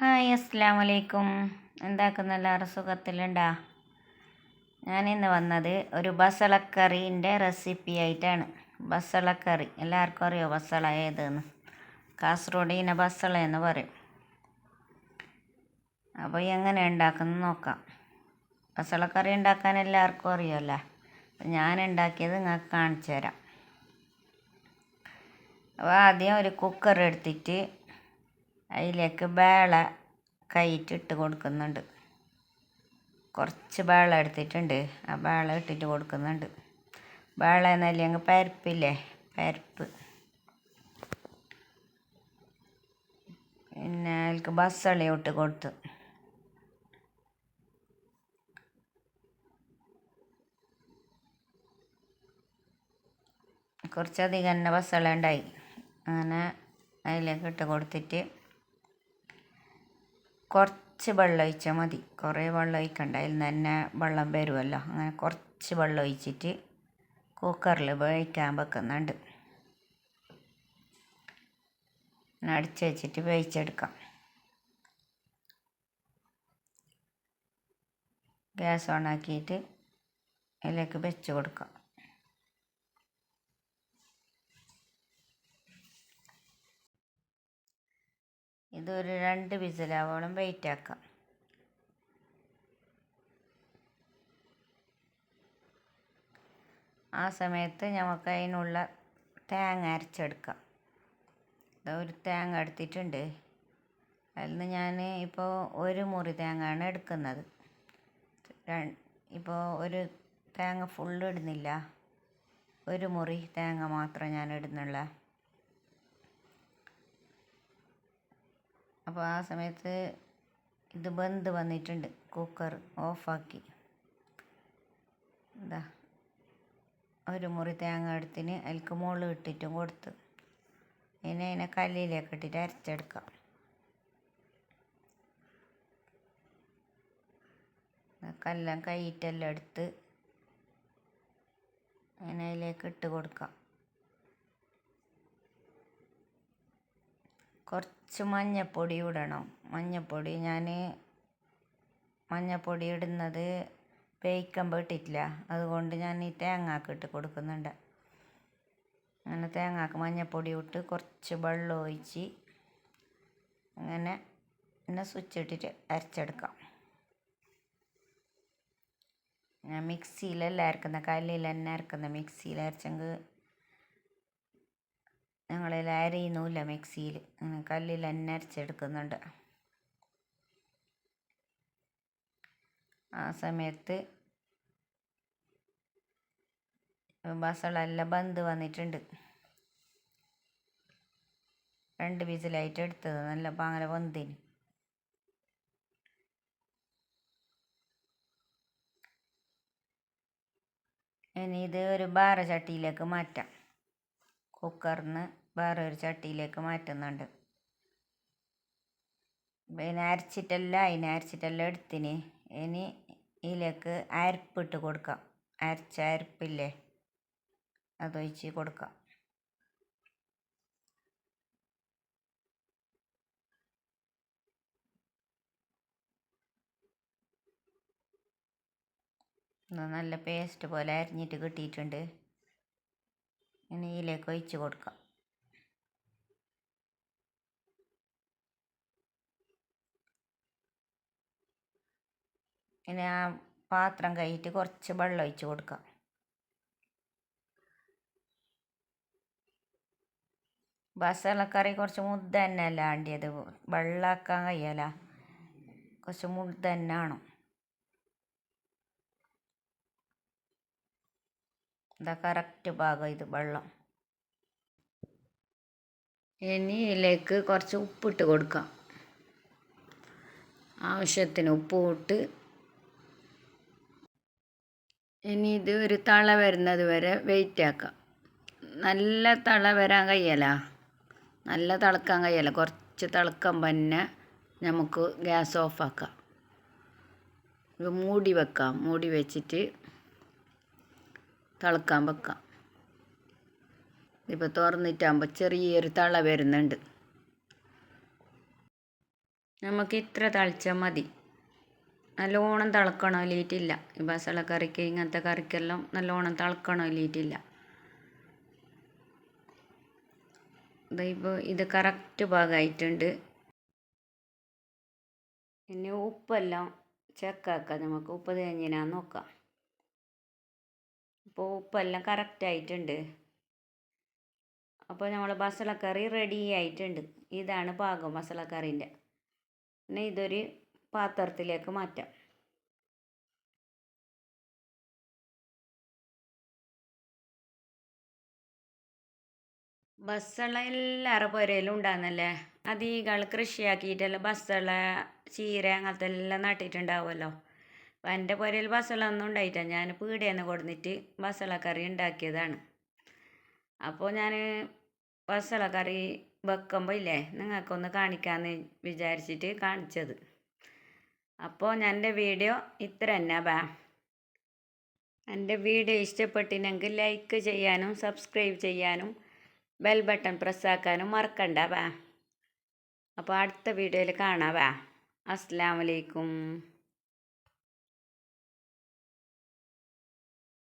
Hi അസ്സാം വലൈക്കും എന്താക്കുന്ന? എല്ലാവരും സുഖത്തിലുണ്ടാ? ഞാനിന്ന് വന്നത് ഒരു ബസളക്കറീന്റെ റെസിപ്പി ആയിട്ടാണ് ബസളക്കറി. എല്ലാവർക്കും അറിയോ ബസള ഏതെന്ന്? കാസർഗോഡ് ഇന്ന ബസള എന്ന് പറയും. അപ്പോൾ എങ്ങനെ ഉണ്ടാക്കുന്നത് നോക്കാം. ബസളക്കറി ഉണ്ടാക്കാൻ എല്ലാവർക്കും അറിയുമല്ലോ. അപ്പം ഞാൻ ഉണ്ടാക്കിയത് നിങ്ങൾക്ക് കാണിച്ചു തരാം. അപ്പോൾ ആദ്യം ഒരു കുക്കർ എടുത്തിട്ട് അതിലേക്ക് വേള കൈയിട്ടിട്ട് കൊടുക്കുന്നുണ്ട്. കുറച്ച് ബേള എടുത്തിട്ടുണ്ട്. ആ ബേള ഇട്ടിട്ട് കൊടുക്കുന്നുണ്ട്. വേള എന്നല്ലെങ്കിൽ പരിപ്പില്ലേ? പരിപ്പ്. പിന്നെ അതിൽക്ക് ബസ്സളി ഇട്ട് കൊടുത്തു. കുറച്ചധികം തന്നെ ബസ്സള ഉണ്ടായി. അങ്ങനെ അതിലേക്ക് ഇട്ട് കൊടുത്തിട്ട് കുറച്ച് വെള്ളം ഒഴിച്ചാൽ മതി. കുറേ വെള്ളം ഒഴിക്കണ്ട. അതിൽ നിന്ന് തന്നെ വെള്ളം വരുമല്ലോ അങ്ങനെ കുറച്ച് വെള്ളം ഒഴിച്ചിട്ട് കുക്കറിൽ വേവിക്കാൻ വെക്കുന്നുണ്ട്. അടിച്ച് വെച്ചിട്ട് വേവിച്ചെടുക്കാം. ഗ്യാസ് ഓണാക്കിയിട്ട് അതിലേക്ക് വെച്ച് കൊടുക്കാം. ഇതൊരു രണ്ട് വിസിലാവോളം വെയിറ്റ് ആക്കാം ആ സമയത്ത് നമുക്ക് അതിനുള്ള തേങ്ങ അരച്ചെടുക്കാം. ഒരു തേങ്ങ എടുത്തിട്ടുണ്ട്. അതിൽ നിന്ന് ഞാൻ ഇപ്പോൾ ഒരു മുറി തേങ്ങയാണ് എടുക്കുന്നത്. ഇപ്പോൾ ഒരു തേങ്ങ ഫുള്ള് ഇടുന്നില്ല. ഒരു മുറി തേങ്ങ മാത്രം ഞാൻ ഇടുന്നുള്ള അപ്പോൾ ആ സമയത്ത് ഇത് ബന്ത് വന്നിട്ടുണ്ട്. കുക്കർ ഓഫാക്കി. എന്താ ഒരു മുറി തേങ്ങ എടുത്തിന് അതിൽക്ക് മുകളിൽ ഇട്ടിട്ടും കൊടുത്ത്. ഇനി അതിനെ കല്ലിലേക്ക് ഇട്ടിട്ട് അരച്ചെടുക്കാം. കല്ലം കൈയിട്ടെല്ലാം എടുത്ത് അങ്ങനെ അതിലേക്ക് ഇട്ട് കൊടുക്കാം. കുറച്ച് മഞ്ഞൾപ്പൊടി ഇടണം. മഞ്ഞൾപ്പൊടി ഞാൻ മഞ്ഞൾപ്പൊടി ഇടുന്നത് വേവിക്കുമ്പോൾ ഇട്ടിട്ടില്ല. അതുകൊണ്ട് ഞാൻ ഈ തേങ്ങാക്ക് ഇട്ട് കൊടുക്കുന്നുണ്ട്. അങ്ങനെ തേങ്ങാക്ക് മഞ്ഞൾപ്പൊടി ഇട്ട് കുറച്ച് വെള്ളം ഒഴിച്ച് അങ്ങനെ പിന്നെ സ്വിച്ച് ഇട്ടിട്ട് അരച്ചെടുക്കാം. ഞാൻ മിക്സിയിലല്ല അരക്കുന്നത് കല്ലിൽ തന്നെ അരക്കുന്നത് മിക്സിയിൽ അരച്ചെങ്കിൽ ഞങ്ങളിൽ അരയുന്നുമില്ല മിക്സിയിൽ കല്ലിൽ തന്നെ അരച്ചെടുക്കുന്നുണ്ട്. ആ സമയത്ത് ബസളെല്ലാം ബന്ത് വന്നിട്ടുണ്ട്. രണ്ട് വിസിലായിട്ട് എടുത്തത്. നല്ല പാങ്ങല ബന്തിന്. ഇനി ഇത് ഒരു ബാറ ചട്ടിയിലേക്ക് മാറ്റാം. കുക്കറിന് വേറെ ഒരു ചട്ടിയിലേക്ക് മാറ്റുന്നുണ്ട്. പിന്നെ അരച്ചിട്ടെല്ലാം അതിനെ അരച്ചിട്ടെല്ലാം എടുത്തിന്. ഇനി ഇതിലേക്ക് അരപ്പിട്ട് കൊടുക്കാം. അരച്ച അരപ്പില്ലേ? അതൊഴിച്ച് കൊടുക്കാം. നല്ല പേസ്റ്റ് പോലെ അരിഞ്ഞിട്ട് കിട്ടിയിട്ടുണ്ട്. ഇനി ഇതിലേക്ക് ഒഴിച്ച് കൊടുക്കാം. ഇനി ആ പാത്രം കഴിഞ്ഞിട്ട് കുറച്ച് വെള്ളം ഒഴിച്ച് കൊടുക്കാം. ബസളക്കറി കുറച്ച് മുദ്ദ തന്നെയല്ല വേണ്ടിയത്? വെള്ളമാക്കാൻ കഴിയല. കുറച്ച് മുദ്ദ തന്നെ ഇതാ കറക്റ്റ് പാകം ഇത് വെള്ളം. ഇനി ഇതിലേക്ക് കുറച്ച് ഉപ്പിട്ട് കൊടുക്കാം. ആവശ്യത്തിന് ഉപ്പ് ഇട്ട് ഇനി ഇത് ഒരു തള വരുന്നത് വരെ വെയിറ്റ് ആക്കാം. നല്ല തള വരാൻ കഴിയല. നല്ല തിളക്കാൻ കഴിയല. കുറച്ച് തിളക്കം തന്നെ നമുക്ക് ഗ്യാസ് ഓഫാക്കാം ഇത് മൂടി വെക്കാം. മൂടി വെച്ചിട്ട് തിളക്കാൻ വെക്കാം. ഇപ്പോൾ തുറന്നിട്ടാകുമ്പോൾ ചെറിയൊരു തള വരുന്നുണ്ട്. നമുക്ക് ഇത്ര തളിച്ചാൽ മതി. നല്ലോണം തിളക്കണം ഇല്ലിട്ടില്ല ഈ ബസള കറിക്ക് ഇങ്ങനത്തെ കറിക്കെല്ലാം നല്ലോണം തിളക്കണം ഇല്ലിട്ടില്ല ഇപ്പോൾ ഇത് കറക്റ്റ് ഭാഗമായിട്ടുണ്ട് ഇനി ഉപ്പെല്ലാം ചെക്കാക്കാം നമുക്ക് ഉപ്പ് തേഞ്ഞിനാന്ന് നോക്കാം. അപ്പോൾ ഉപ്പെല്ലാം കറക്റ്റ് ആയിട്ടുണ്ട്. അപ്പോൾ നമ്മൾ മസാലക്കറി റെഡി ആയിട്ടുണ്ട്. ഇതാണ് പാകം മസാലക്കറീന്റെ പിന്നെ ഇതൊരു പാത്രത്തിലേക്ക് മാറ്റാം. ബസ്സുള്ള എല്ലാവരുടെ പുരയിലും ഉണ്ടാകുന്നല്ലേ അധികം കൃഷിയാക്കിയിട്ടല്ല ബസ്സുള്ള ചീര അങ്ങനത്തെ എല്ലാം നട്ടിട്ടുണ്ടാവുമല്ലോ അപ്പം എന്റെ പുരയിൽ ബസ്സുള്ളൊന്നും ഉണ്ടായിട്ടില്ല. ഞാൻ പീടിയെന്ന് കൊടുന്നിട്ട് ബസ്സുള്ള കറി ഉണ്ടാക്കിയതാണ്. അപ്പോൾ ഞാൻ ബസ്സുള്ള കറി വെക്കുമ്പോൾ ഇല്ലേ നിങ്ങൾക്കൊന്ന് കാണിക്കാമെന്ന് വിചാരിച്ചിട്ട് കാണിച്ചത്. അപ്പോൾ എന്റെ വീഡിയോ ഇത്ര തന്നെ ബാ. എന്റെ വീഡിയോ ഇഷ്ടപ്പെട്ടിനെങ്കിൽ ലൈക്ക് ചെയ്യാനും സബ്സ്ക്രൈബ് ചെയ്യാനും ബെൽ ബട്ടൺ പ്രസ്സാക്കാനും മറക്കണ്ട ബാ. അപ്പോൾ അടുത്ത വീഡിയോയിൽ കാണാം ബാ. അസ്സാം വലൈക്കും